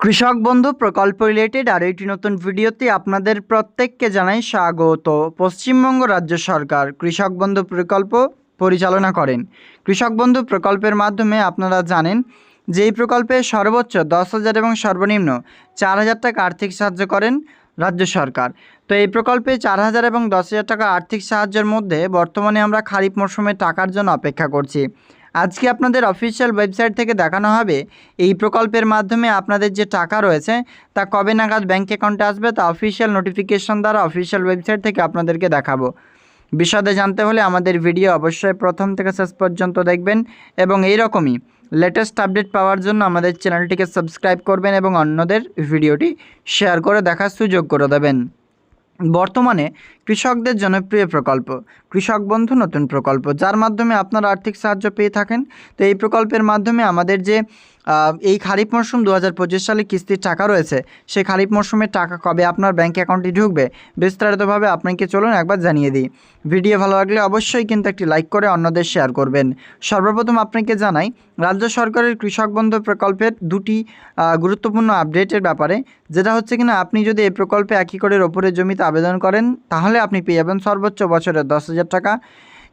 কৃষক বন্ধু প্রকল্প রিলেটেড আরও একটি নতুন ভিডিওতে আপনাদের প্রত্যেককে জানাই স্বাগত। পশ্চিমবঙ্গ রাজ্য সরকার কৃষক বন্ধু প্রকল্প পরিচালনা করেন। কৃষক বন্ধু প্রকল্পের মাধ্যমে আপনারা জানেন যে এই প্রকল্পে সর্বোচ্চ দশ হাজার এবং সর্বনিম্ন চার হাজার টাকা আর্থিক সাহায্য করেন রাজ্য সরকার। তো এই প্রকল্পে চার হাজার এবং দশ হাজার টাকা আর্থিক সাহায্যের মধ্যে বর্তমানে আমরা খারিফ মরশুমে টাকার জন্য অপেক্ষা করছি। আজকে আপনাদের অফিসিয়াল ওয়েবসাইট থেকে দেখানো হবে এই প্রকল্পের মাধ্যমে আপনাদের যে টাকা রয়েছে, তা কবে নাগাদ ব্যাঙ্ক অ্যাকাউন্টে আসবে তা অফিসিয়াল নোটিফিকেশন দ্বারা অফিসিয়াল ওয়েবসাইট থেকে আপনাদেরকে দেখাবো। বিশদে জানতে হলে আমাদের ভিডিও অবশ্যই প্রথম থেকে শেষ পর্যন্ত দেখবেন এবং এই রকমই লেটেস্ট আপডেট পাওয়ার জন্য আমাদের চ্যানেলটিকে সাবস্ক্রাইব করবেন এবং অন্যদের ভিডিওটি শেয়ার করে দেখার সুযোগ করে দেবেন। বর্তমানে কৃষকদের জনপ্রিয় প্রকল্প, কৃষক বন্ধু নতুন প্রকল্প, যার মাধ্যমে আপনারা আর্থিক সাহায্য পেয়ে থাকেন। তো এই প্রকল্পের মাধ্যমে আমাদের যে এই খারিফ মরশুম দু হাজার পঁচিশ সালে কিস্তির টাকা রয়েছে। সেই খারিফ মরশুমের টাকা কবে আপনার ব্যাঙ্ক অ্যাকাউন্টে ঢুকবে, বিস্তারিতভাবে আপনাকে চলুন একবার জানিয়ে দিই। ভিডিও ভালো লাগলে অবশ্যই কিন্তু একটি লাইক করে অন্যদের শেয়ার করবেন। সর্বপ্রথম আপনাকে জানাই, রাজ্য সরকারের কৃষক বন্ধু প্রকল্পের দুটি গুরুত্বপূর্ণ আপডেটের ব্যাপারে, যেটা হচ্ছে কিনা আপনি যদি এই প্রকল্পে একই করে ওপরে জমিতে আবেদন করেন, তাহলে আপনি পেয়ে যাবেন সর্বোচ্চ বছরে দশ হাজার টাকা।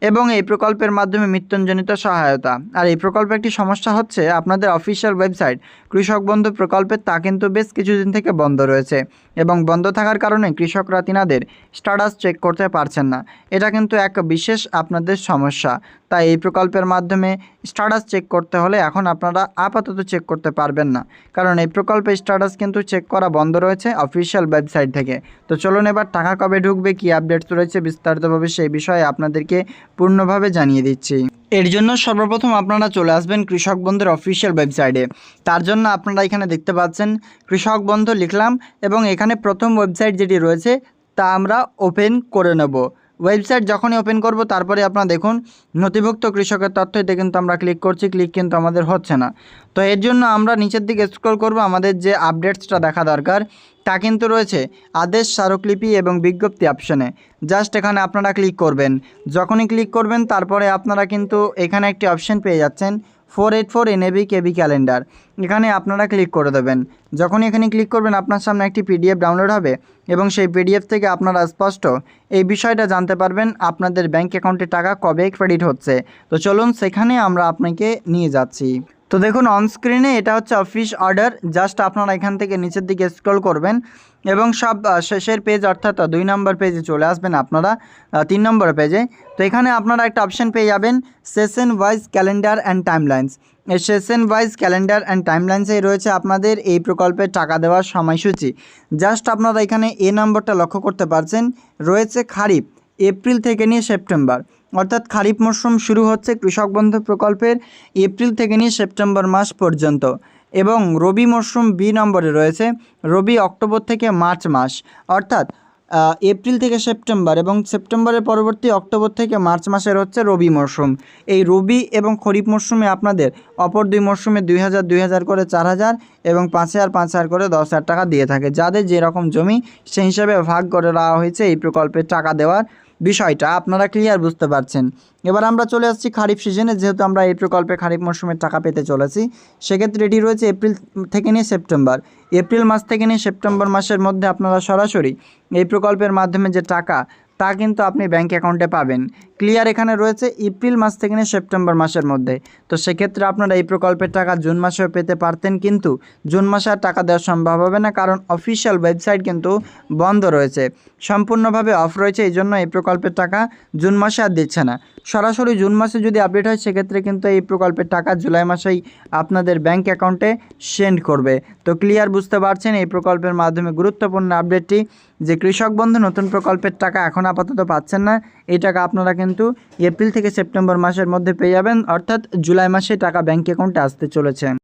এবং এই প্রকল্পের মাধ্যমে মৃত্যুঞ্জনিত সহায়তা। আর এই প্রকল্পে একটি সমস্যা হচ্ছে, আপনাদের অফিসিয়াল ওয়েবসাইট কৃষক বন্ধু প্রকল্পের তা কিন্তু বেশ কিছুদিন থেকে বন্ধ রয়েছে এবং বন্ধ থাকার কারণে কৃষকরা তিনাদের স্ট্যাটাস চেক করতে পারছেন না। এটা কিন্তু এক বিশেষ আপনাদের সমস্যা। তাই এই প্রকল্পের মাধ্যমে স্ট্যাটাস চেক করতে হলে এখন আপনারা আপাতত চেক করতে পারবেন না। কারণ এই প্রকল্পে স্ট্যাটাস কিন্তু চেক করা বন্ধ রয়েছে অফিসিয়াল ওয়েবসাইট থেকে। তো চলুন এবার টাকা কবে ঢুকবে, কী আপডেটস রয়েছে বিস্তারিতভাবে সেই বিষয়ে আপনাদেরকে পূর্ণভাবে জানিয়ে দিচ্ছি। এর জন্য সর্বপ্রথম আপনারা চলে আসবেন কৃষক বন্ধুর অফিসিয়াল ওয়েবসাইটে। তার জন্য আপনারা এখানে দেখতে পাচ্ছেন কৃষক বন্ধু লিখলাম এবং এখানে প্রথম ওয়েবসাইট যেটি রয়েছে তা আমরা ওপেন করে নেব। ওয়েবসাইট যখনই ওপেন করব, তারপরে আপনারা দেখুন, নথিভুক্ত কৃষকের তথ্য, এতে কিন্তু আমরা ক্লিক করছি, ক্লিক কিন্তু আমাদের হচ্ছে না। তো এর জন্য আমরা নিচের দিকে স্ক্রল করব, আমাদের যে আপডেটসটা দেখা দরকার, তা কিন্তু রয়েছে আদেশ, স্মারকলিপি এবং বিজ্ঞপ্তি অপশনে জাস্ট এখানে আপনারা ক্লিক করবেন। যখনই ক্লিক করবেন, তারপরে আপনারা কিন্তু এখানে একটি অপশন পেয়ে যাচ্ছেন ফোর এইট ফোর এনএবি কেবি ক্যালেন্ডার এখানে আপনারা ক্লিক করে দেবেন। যখনই এখানে ক্লিক করবেন, আপনার সামনে একটি পিডিএফ ডাউনলোড হবে এবং সেই পিডিএফ থেকে আপনারা স্পষ্ট এই বিষয়টা জানতে পারবেন আপনাদের ব্যাঙ্ক অ্যাকাউন্টে টাকা কবে ক্রেডিট হচ্ছে। তো চলুন সেখানে আমরা আপনাকে নিয়ে যাচ্ছি। তো দেখুন অন স্ক্রিনে এটা হচ্ছে অফিস অর্ডার জাস্ট আপনারা এখান থেকে নিচের দিকে স্ক্রল করবেন এবং সব শেষের পেজ অর্থাৎ দুই নম্বর পেজে চলে আসবেন আপনারা তিন নম্বর পেজে তো এখানে আপনারা একটা অপশন পেয়ে যাবেন session wise calendar and timelines এই সেশন ওয়াইজ ক্যালেন্ডার অ্যান্ড টাইমলাইন্সেই রয়েছে আপনাদের এই প্রকল্পের টাকা দেওয়ার সময়সূচি। জাস্ট আপনারা এখানে এ নম্বরটা লক্ষ্য করতে পারছেন, রয়েছে খারিফ। এপ্রিল থেকে নিয়ে সেপ্টেম্বর। অর্থাৎ খারিফ মরশুম শুরু হচ্ছে কৃষক বন্ধু প্রকল্পের এপ্রিল থেকে নিয়ে সেপ্টেম্বর মাস পর্যন্ত এবং রবি মরশুম বি নম্বরে রয়েছে, রবি অক্টোবর থেকে মার্চ মাস। অর্থাৎ এপ্রিল থেকে সেপ্টেম্বর এবং সেপ্টেম্বরের পরবর্তী অক্টোবর থেকে মার্চ মাসের হচ্ছে রবি মরশুম এই রবি এবং খরিফ মরশুমে আপনাদের অপর দুই মরশুমে দুই হাজার দুই হাজার করে চার হাজার এবং পাঁচ হাজার পাঁচ হাজার করে দশ হাজার টাকা দিয়ে থাকে। যাদের যেরকম জমি, সেই হিসাবে ভাগ করে দেওয়া হয়েছে এই প্রকল্পের টাকা দেওয়ার বিষয়টা, আপনারা ক্লিয়ার বুঝতে পারছেন। এবার আমরা চলে আসছি খারিফ সিজনে যেহেতু আমরা এই প্রকল্পে খারিফ মরশুমের টাকা পেতে চলেছি, সেক্ষেত্রে এটি রয়েছে এপ্রিল থেকে নিয়ে সেপ্টেম্বর। এপ্রিল মাস থেকে নিয়ে সেপ্টেম্বর মাসের মধ্যে আপনারা সরাসরি এই প্রকল্পের মাধ্যমে যে টাকা তা কিন্তু আপনি ব্যাঙ্ক অ্যাকাউন্টে পাবেন। ক্লিয়ার এখানে রয়েছে এপ্রিল মাস থেকে নিয়ে সেপ্টেম্বর মাসের মধ্যে। তো সেক্ষেত্রে আপনারা এই প্রকল্পের টাকা জুন মাসেও পেতে পারতেন কিন্তু জুন মাসে আর টাকা দেওয়া সম্ভব হবে না কারণ অফিসিয়াল ওয়েবসাইট কিন্তু বন্ধ রয়েছে। সম্পূর্ণভাবে অফ রয়েছে, এই জন্য এই প্রকল্পের টাকা জুন মাসে আর দিচ্ছে না। সরাসরি জুন মাসে যদি আপডেট হয়, সেক্ষেত্রে কিন্তু এই প্রকল্পের টাকা জুলাই মাসেই আপনাদের ব্যাঙ্ক অ্যাকাউন্টে সেন্ড করবে। তো ক্লিয়ার বুঝতে পারছেন, এই প্রকল্পের মাধ্যমে গুরুত্বপূর্ণ আপডেটটি যে কৃষক বন্ধু নতুন প্রকল্পের টাকা এখন আপাতত পাচ্ছেন না, এই টাকা আপনারা কিন্তু এপ্রিল থেকে সেপ্টেম্বর মাসের মধ্যে পেয়ে যাবেন, অর্থাৎ জুলাই মাসে টাকা ব্যাঙ্ক অ্যাকাউন্টে আসতে চলেছে।